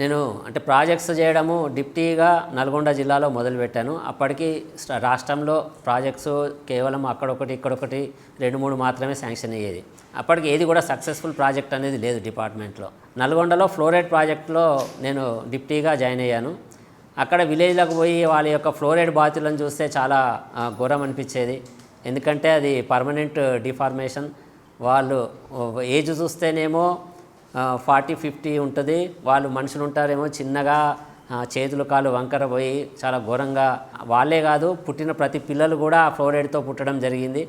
నేను అంటే ప్రాజెక్ట్స్ చేయడము డిప్టీగా నల్గొండ జిల్లాలో మొదలుపెట్టాను. అప్పటికి రాష్ట్రంలో ప్రాజెక్ట్స్ కేవలం అక్కడొకటి ఇక్కడొకటి రెండు మూడు మాత్రమే శాంక్షన్ అయ్యేది. అప్పటికి ఏది కూడా సక్సెస్ఫుల్ ప్రాజెక్ట్ అనేది లేదు డిపార్ట్మెంట్లో. నల్గొండలో ఫ్లోరైడ్ ప్రాజెక్ట్లో నేను డిప్టీగా జాయిన్ అయ్యాను. అక్కడ విలేజ్లకు పోయి వాళ్ళ యొక్క ఫ్లోరైడ్ బాతులను చూస్తే చాలా ఘోరం అనిపించేది. ఎందుకంటే అది పర్మనెంట్ డిఫార్మేషన్. వాళ్ళు ఏజ్ చూస్తేనేమో ఫార్టీ ఫిఫ్టీ ఉంటుంది. వాళ్ళు మనుషులు ఉంటారేమో చిన్నగా చేతులు కాళ్ళు వంకర పోయి చాలా ఘోరంగా. వాళ్ళే కాదు పుట్టిన ప్రతి పిల్లలు కూడా ఆ ఫ్లోరైడ్తో పుట్టడం జరిగింది.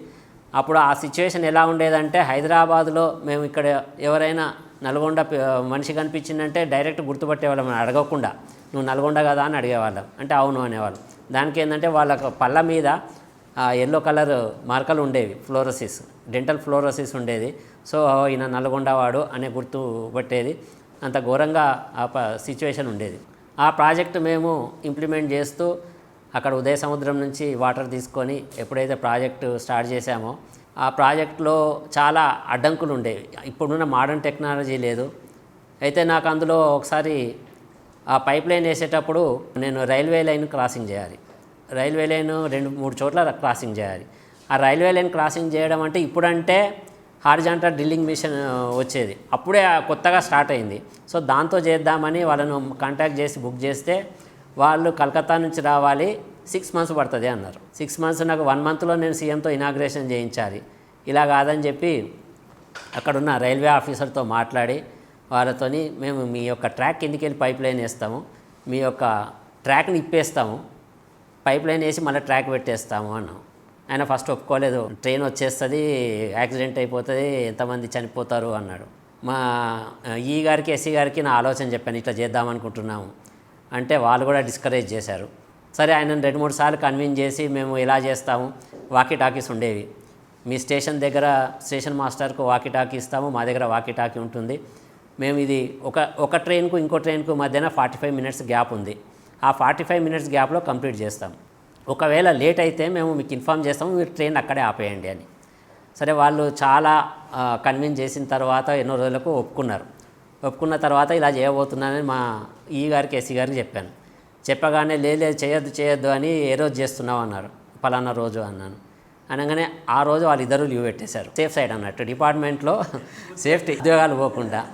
అప్పుడు ఆ సిచ్యువేషన్ ఎలా ఉండేదంటే హైదరాబాద్లో మేము ఇక్కడ ఎవరైనా నల్గొండ మనిషి కనిపించిందంటే డైరెక్ట్ గుర్తుపట్టేవాళ్ళం. అడగకుండా నువ్వు నల్గొండ కదా? అని అడిగేవాళ్ళం. అంటే అవును అనేవాళ్ళం. దానికి ఏంటంటే వాళ్ళ పళ్ళ మీద ఎల్లో కలర్ మార్కలు ఉండేవి ఫ్లోరోసిస్ డెంటల్ ఫ్లోరోసిస్ ఉండేది. సో ఈయన నల్గొండవాడు అనే గుర్తు పట్టేది. అంత ఘోరంగా ఆ సిచ్యువేషన్ ఉండేది. ఆ ప్రాజెక్ట్ మేము ఇంప్లిమెంట్ చేస్తూ అక్కడ ఉదయ సముద్రం నుంచి వాటర్ తీసుకొని ఎప్పుడైతే ప్రాజెక్టు స్టార్ట్ చేశామో ఆ ప్రాజెక్టులో చాలా అడ్డంకులు ఉండేవి. ఇప్పుడున్న మోడర్న్ టెక్నాలజీ లేదు. అయితే నాకు అందులో ఒకసారి ఆ పైప్ లైన్ వేసేటప్పుడు నేను రైల్వే లైన్ క్రాసింగ్ చేయాలి. రైల్వే లైన్ రెండు మూడు చోట్ల క్రాసింగ్ చేయాలి. ఆ రైల్వే లైన్ క్రాసింగ్ చేయడం అంటే ఇప్పుడంటే హార్జాంటల్ డ్రిల్లింగ్ మిషన్ వచ్చేది. అప్పుడే కొత్తగా స్టార్ట్ అయింది. సో దాంతో చేద్దామని వాళ్ళను కాంటాక్ట్ చేసి బుక్ చేస్తే వాళ్ళు కలకత్తా నుంచి రావాలి సిక్స్ మంత్స్ పడుతుంది అన్నారు. సిక్స్ మంత్స్ నాకు వన్ మంత్లో నేను సీఎంతో ఇనాగ్రేషన్ చేయించాలి. ఇలా కాదని చెప్పి అక్కడున్న రైల్వే ఆఫీసర్తో మాట్లాడి వాళ్ళతోని మేము మీ యొక్క ట్రాక్ కిందికి వెళ్ళి పైప్ లైన్ వేస్తాము మీ యొక్క ట్రాక్ని ఇప్పేస్తాము పైప్ లైన్ వేసి మళ్ళీ ట్రాక్ పెట్టేస్తాము అన్నాం. ఆయన ఫస్ట్ ఒప్పుకోలేదు. ట్రైన్ వచ్చేస్తుంది యాక్సిడెంట్ అయిపోతుంది ఎంతమంది చనిపోతారు అన్నాడు. మా ఈ గారికి ఎస్సీ గారికి నా ఆలోచన చెప్పాను ఇట్లా చేద్దాం అనుకుంటున్నాము అంటే వాళ్ళు కూడా డిస్కరేజ్ చేశారు. సరే ఆయన రెండు మూడు సార్లు కన్విన్స్ చేసి మేము ఇలా చేస్తాము వాకీ టాకీస్ ఉండేవి. మీ స్టేషన్ దగ్గర స్టేషన్ మాస్టర్కు వాకీ టాకీ ఇస్తాము మా దగ్గర వాకీ టాకీ ఉంటుంది. మేము ఇది ఒక ఒక ట్రైన్కు ఇంకో ట్రైన్కు మధ్యన ఫార్టీ ఫైవ్ మినిట్స్ గ్యాప్ ఉంది. ఆ ఫార్టీ ఫైవ్ మినిట్స్ గ్యాప్లో కంప్లీట్ చేస్తాం. ఒకవేళ లేట్ అయితే మేము మీకు ఇన్ఫామ్ చేస్తాము మీరు ట్రైన్ అక్కడే ఆపేయండి అని. సరే వాళ్ళు చాలా కన్విన్స్ చేసిన తర్వాత ఎన్నో రోజులకు ఒప్పుకున్నారు. ఒప్పుకున్న తర్వాత ఇలా చేయబోతున్నానని మా ఈ గారికి ఎస్సీ గారికి చెప్పాను. చెప్పగానే "లే, లేదు చేయొద్దు చేయొద్దు అని ఏ రోజు చేస్తున్నావు అన్నారు. పలానా రోజు అన్నాను. అనగానే ఆ రోజు వాళ్ళిద్దరూ లీవ్ పెట్టేశారు. సేఫ్ సైడ్ అన్నట్టు. డిపార్ట్మెంట్లో సేఫ్టీ ఉద్యోగాలు పోకుండా.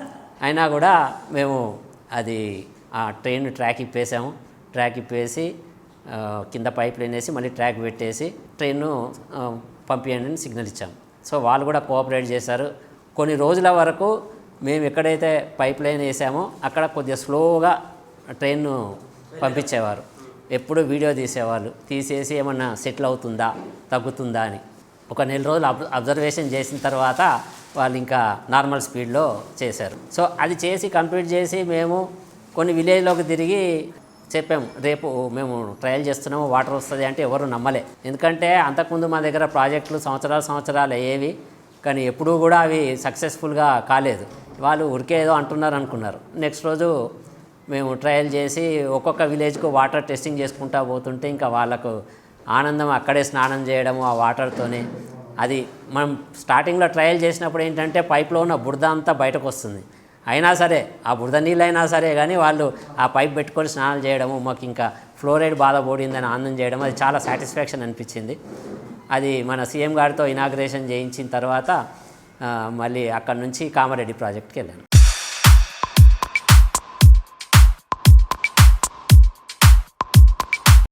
అయినా కూడా మేము అది ఆ ట్రైన్ ట్రాక్ ఇప్పేసాము. ట్రాక్ ఇప్పేసి కింద పైప్ లైన్ వేసి మళ్ళీ ట్రాక్ పెట్టేసి ట్రైన్ను పంపించండి అని సిగ్నల్ ఇచ్చాం. సో వాళ్ళు కూడా కోఆపరేట్ చేశారు. కొన్ని రోజుల వరకు మేము ఎక్కడైతే పైప్ లైన్ వేసామో అక్కడ కొద్దిగా స్లోగా ట్రైన్ను పంపించేవారు. ఎప్పుడు వీడియో తీసేవాళ్ళు. తీసేసి ఏమన్నా సెటిల్ అవుతుందా తగ్గుతుందా అని. ఒక నెల రోజులు అబ్ అబ్జర్వేషన్ చేసిన తర్వాత వాళ్ళు ఇంకా నార్మల్ స్పీడ్లో చేశారు. సో అది చేసి కంప్లీట్ చేసి మేము కొన్ని విలేజ్లోకి తిరిగి చెప్పాము. రేపు మేము ట్రయల్ చేస్తున్నాము వాటర్ వస్తుంది అంటే ఎవరు నమ్మలే. ఎందుకంటే అంతకుముందు మా దగ్గర ప్రాజెక్టులు సంవత్సరాలు సంవత్సరాలు అయ్యేవి కానీ ఎప్పుడూ కూడా అవి సక్సెస్ఫుల్గా కాలేదు. వాళ్ళు ఉరికే ఏదో అంటున్నారు అనుకున్నారు. నెక్స్ట్ రోజు మేము ట్రయల్ చేసి ఒక్కొక్క విలేజ్కు వాటర్ టెస్టింగ్ చేసుకుంటా పోతుంటే ఇంకా వాళ్ళకు ఆనందం అక్కడే స్నానం చేయడము ఆ వాటర్తోనే అది మనం స్టార్టింగ్లో ట్రయల్ చేసినప్పుడు ఏంటంటే పైప్లో ఉన్న బురద అంతా బయటకు వస్తుంది. అయినా సరే ఆ బురద నీళ్ళు అయినా సరే కానీ వాళ్ళు ఆ పైప్ పెట్టుకొని స్నానాలు చేయడము మాకు ఇంకా ఫ్లోరైడ్ బాధ పోడిందని ఆనందం చేయడం అది చాలా సాటిస్ఫాక్షన్ అనిపించింది. అది మన సీఎం గారితో ఇనాగ్రేషన్ చేయించిన తర్వాత మళ్ళీ అక్కడ నుంచి కామారెడ్డి ప్రాజెక్ట్కి వెళ్ళాను.